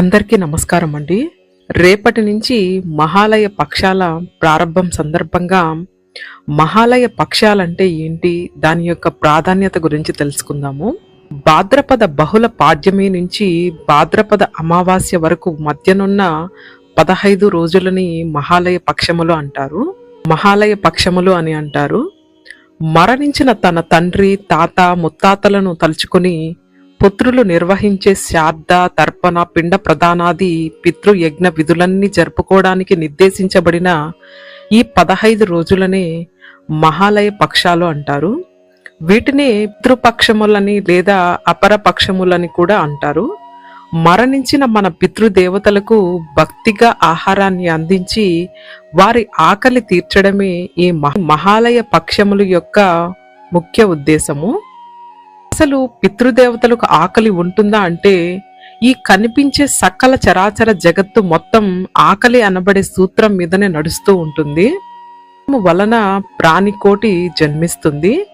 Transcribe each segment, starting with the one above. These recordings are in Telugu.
అందరికీ నమస్కారం అండి. రేపటి నుంచి మహాలయ పక్షాల ప్రారంభం సందర్భంగా మహాలయ పక్షాలంటే ఏంటి? దాని యొక్క ప్రాధాన్యత గురించి తెలుసుకుందాము. భాద్రపద బహుళ పాడ్యమి నుంచి భాద్రపద అమావాస్య వరకు మధ్యనున్న పదహైదు రోజులని మహాలయ పక్షములు అంటారు. మహాలయ పక్షములు అని అంటారు. మరణించిన తన తండ్రి తాత ముత్తాతలను తలుచుకుని పుత్రులు నిర్వహించే శ్రాద్ధ తర్పణ పిండ ప్రధానాది పితృయజ్ఞ విధులన్నీ జరుపుకోవడానికి నిర్దేశించబడిన ఈ పదహైదు రోజులనే మహాలయ పక్షాలు అంటారు. వీటిని పితృపక్షములని లేదా అపరపక్షములని కూడా అంటారు. మరణించిన మన పితృదేవతలకు భక్తిగా ఆహారాన్ని అందించి వారి ఆకలి తీర్చడమే ఈ మహ- మహాలయ పక్షముల యొక్క ముఖ్య ఉద్దేశము. అసలు పితృదేవతలకు ఆకలి ఉంటుందా అంటే ఈ కనిపించే సకల చరాచర జగత్తు మొత్తం ఆకలి అనబడే సూత్రం మీదనే నడుస్తూ ఉంటుంది. వలన ప్రాణికోటి జన్మిస్తుంది.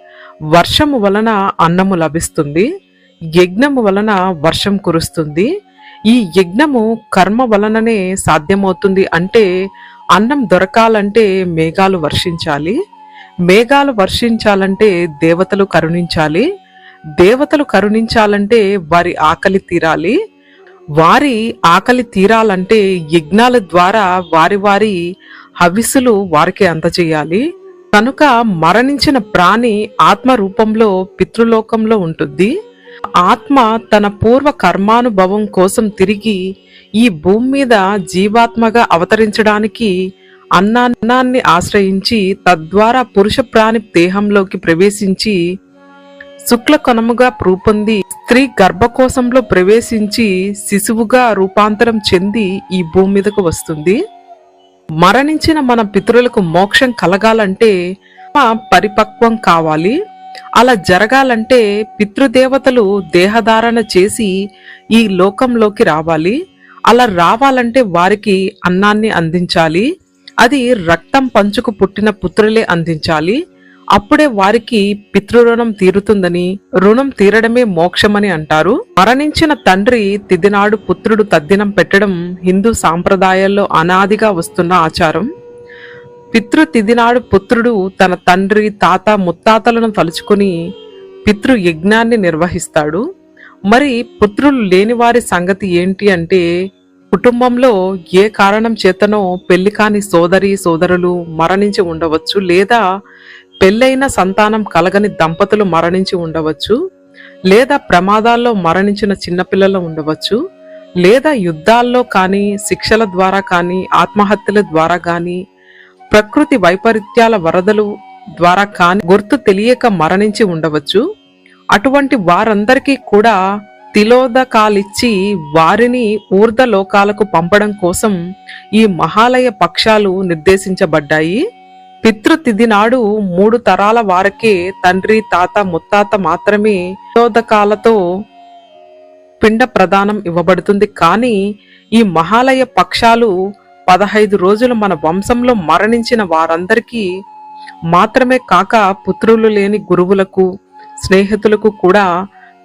వర్షము వలన అన్నము లభిస్తుంది. యజ్ఞము వలన వర్షం కురుస్తుంది. ఈ యజ్ఞము కర్మ వలననే సాధ్యమవుతుంది అంటే అన్నం దొరకాలంటే మేఘాలు వర్షించాలి. మేఘాలు వర్షించాలంటే దేవతలు కరుణించాలి. దేవతలు కరుణించాలంటే వారి ఆకలి తీరాలి. వారి ఆకలి తీరాలంటే యజ్ఞాల ద్వారా వారి వారి హవిస్సులు వారికి అందజేయాలి. కనుక మరణించిన ప్రాణి ఆత్మ రూపంలో పితృలోకంలో ఉంటుంది ఆత్మ తన పూర్వ కర్మానుభవం కోసం తిరిగి ఈ భూమి మీద జీవాత్మగా అవతరించడానికి అన్నాన్ని ఆశ్రయించి తద్వారా పురుష ప్రాణి దేహంలోకి ప్రవేశించి శుక్ల కొనముగా రూపొంది స్త్రీ గర్భకోశంలో ప్రవేశించి శిశువుగా రూపాంతరం చెంది ఈ భూమి మీదకు వస్తుంది. మరణించిన మన పితరులకు మోక్షం కలగాలంటే పరిపక్వం కావాలి. అలా జరగాలంటే పితృదేవతలు దేహధారణ చేసి ఈ లోకంలోకి రావాలి. అలా రావాలంటే వారికి అన్నాన్ని అందించాలి. అది రక్తం పంచుకు పుట్టిన పుత్రులే అందించాలి. అప్పుడే వారికి పితృరుణం తీరుతుందని రుణం తీరడమే మోక్షమని అంటారు. మరణించిన తండ్రి తిదినాడు పుత్రుడు తద్దినం పెట్టడం హిందూ సాంప్రదాయాల్లో అనాదిగా వస్తున్న ఆచారం. పితృ తిదినాడు పుత్రుడు తన తండ్రి తాత ముత్తాతలను తలుచుకుని పితృ యజ్ఞాన్ని నిర్వహిస్తాడు. మరి పుత్రులు లేని వారి సంగతి ఏంటి అంటే కుటుంబంలో ఏ కారణం చేతనో పెళ్ళి కాని సోదరి సోదరులు మరణించి ఉండవచ్చు లేదా పెళ్ళైన సంతానం కలగని దంపతులు మరణించి ఉండవచ్చు లేదా ప్రమాదాల్లో మరణించిన చిన్నపిల్లలు ఉండవచ్చు లేదా యుద్ధాల్లో కానీ శిక్షల ద్వారా కానీ ఆత్మహత్యల ద్వారా కానీ ప్రకృతి వైపరీత్యాల వరదలు ద్వారా కానీ గుర్తు తెలియక మరణించి ఉండవచ్చు. అటువంటి వారందరికీ కూడా తిలోదకాలిచ్చి వారిని ఊర్ధ లోకాలకు పంపడం కోసం ఈ మహాలయ పక్షాలు నిర్దేశించబడ్డాయి. పితృతిథి నాడు మూడు తరాల వారికే తండ్రి తాత ముత్తాత మాత్రమే తిలోదకాలతో పిండ ప్రదానం ఇవ్వబడుతుంది. కానీ ఈ మహాలయ పక్షాలు పదహైదు రోజులు మన వంశంలో మరణించిన వారందరికీ మాత్రమే కాక పుత్రులు లేని గురువులకు స్నేహితులకు కూడా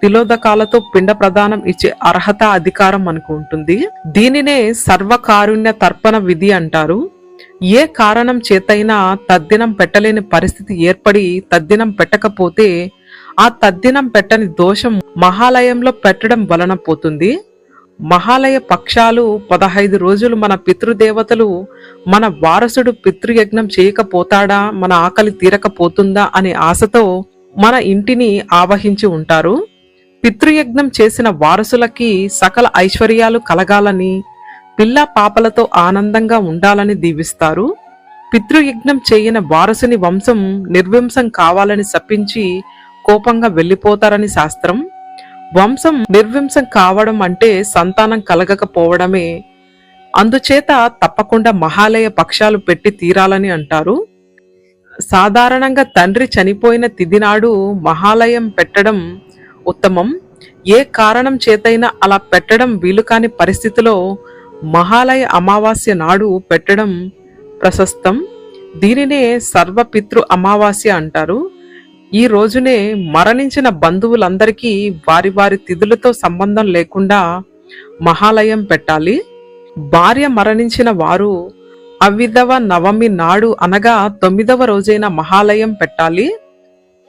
తిలోదకాలతో పిండ ప్రదానం ఇచ్చే అర్హత అధికారం మనకు ఉంటుంది. దీనినే సర్వకారుణ్య తర్పణ విధి అంటారు. ఏ కారణం చేతైనా తద్దినం పెట్టలేని పరిస్థితి ఏర్పడి తద్దినం పెట్టకపోతే ఆ తద్దినం పెట్టని దోషం మహాలయంలో పెట్టడం వలన పోతుంది. మహాలయ పక్షాలు పదహైదు రోజులు మన పితృదేవతలు మన వారసుడు పితృయజ్ఞం చేయకపోతాడా మన ఆకలి తీరకపోతుందా అనే ఆశతో మన ఇంటిని ఆవహించి ఉంటారు. పితృయజ్ఞం చేసిన వారసులకి సకల ఐశ్వర్యాలు కలగాలని పిల్ల పాపలతో ఆనందంగా ఉండాలని దీవిస్తారు. పితృయజ్ఞం చేయని వారసుని వంశం నిర్వింసం కావాలని శపించి కోపంగా వెళ్ళిపోతారని శాస్త్రం. వంశం నిర్వింశం కావడం అంటే సంతానం కలగకపోవడమే. అందుచేత తప్పకుండా మహాలయ పక్షాలు పెట్టి తీరాలని అంటారు. సాధారణంగా తండ్రి చనిపోయిన తిదినాడు మహాలయం పెట్టడం ఉత్తమం. ఏ కారణం చేతైనా అలా పెట్టడం వీలు కాని పరిస్థితిలో మహాలయ అమావాస్య నాడు పెట్టడం ప్రశస్తం. దీనినే సర్వపితృ అమావాస్య అంటారు. ఈ రోజునే మరణించిన బంధువులందరికీ వారి వారి తిథులతో సంబంధం లేకుండా మహాలయం పెట్టాలి. భార్య మరణించిన వారు అవిధవ నవమి నాడు అనగా తొమ్మిదవ రోజైన మహాలయం పెట్టాలి.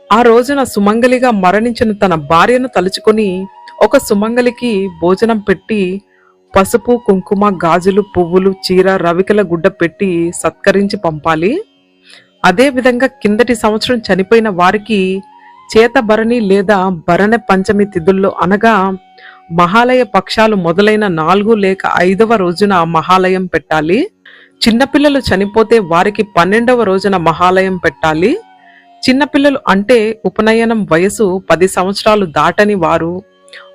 ఆ రోజున సుమంగలిగా మరణించిన తన భార్యను తలుచుకొని ఒక సుమంగలికి భోజనం పెట్టి పసుపు కుంకుమ గాజులు పువ్వులు చీర రవికల గుడ్డ పెట్టి సత్కరించి పంపాలి. అదేవిధంగా కిందటి సంవత్సరం చనిపోయిన వారికి చేతభరణి లేదా భరణ పంచమి తిథుల్లో అనగా మహాలయ పక్షాలు మొదలైన నాలుగు లేక ఐదవ రోజున మహాలయం పెట్టాలి. చిన్నపిల్లలు చనిపోతే వారికి పన్నెండవ రోజున మహాలయం పెట్టాలి. చిన్నపిల్లలు అంటే ఉపనయనం వయసు పది సంవత్సరాలు దాటని వారు.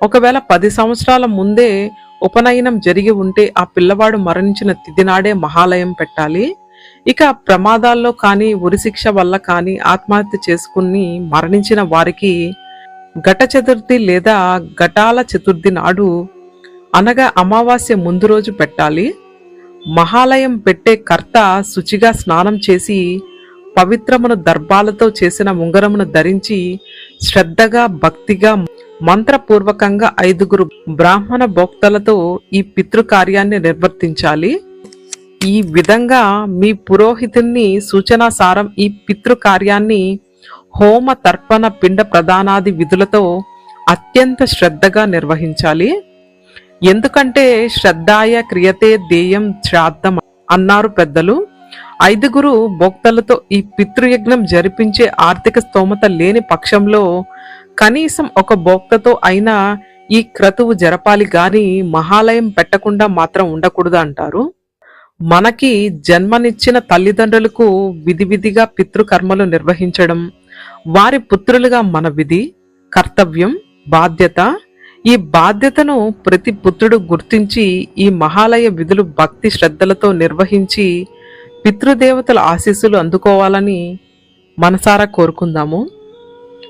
ఒకవేళ పది సంవత్సరాల ముందే ఉపనయనం జరిగి ఉంటే ఆ పిల్లవాడు మరణించిన తిదినాడే మహాలయం పెట్టాలి. ఇక ప్రమాదాల్లో కానీ ఉరిశిక్ష వల్ల కానీ ఆత్మహత్య చేసుకుని మరణించిన వారికి ఘట చతుర్థి లేదా ఘటాల చతుర్థి నాడు అనగా అమావాస్య ముందు రోజు పెట్టాలి. మహాలయం పెట్టే కర్త శుచిగా స్నానం చేసి పవిత్రమును దర్భాలతో చేసిన ఉంగరమును ధరించి శ్రద్ధగా భక్తిగా మంత్రపూర్వకంగా ఐదుగురు బ్రాహ్మణ భోక్తలతో ఈ పితృకార్యాన్ని నిర్వర్తించాలి. ఈ విధంగా మీ పురోహితుణ్ణి సూచనాసారం ఈ పితృకార్యాన్ని హోమ తర్పణ పిండ ప్రదానాది విధులతో అత్యంత శ్రద్ధగా నిర్వహించాలి. ఎందుకంటే శ్రద్ధాయ క్రియతే దేయం శ్రాద్ధం అన్నారు పెద్దలు. ఐదుగురు భోక్తలతో ఈ పితృయజ్ఞం జరిపించే ఆర్థిక స్తోమత లేని పక్షంలో కనీసం ఒక భోక్తతో అయినా ఈ క్రతువు జరపాలి గాని మహాలయం పెట్టకుండా మాత్రం ఉండకూడదు అంటారు. మనకి జన్మనిచ్చిన తల్లిదండ్రులకు విధి విధిగా పితృకర్మలు నిర్వహించడం వారి పుత్రులుగా మన విధి కర్తవ్యం బాధ్యత ఈ బాధ్యతను ప్రతి పుత్రుడు గుర్తించి ఈ మహాలయ విధులు భక్తి శ్రద్ధలతో నిర్వహించి పితృదేవతల ఆశీస్సులు అందుకోవాలని మనసారా కోరుకుందాము.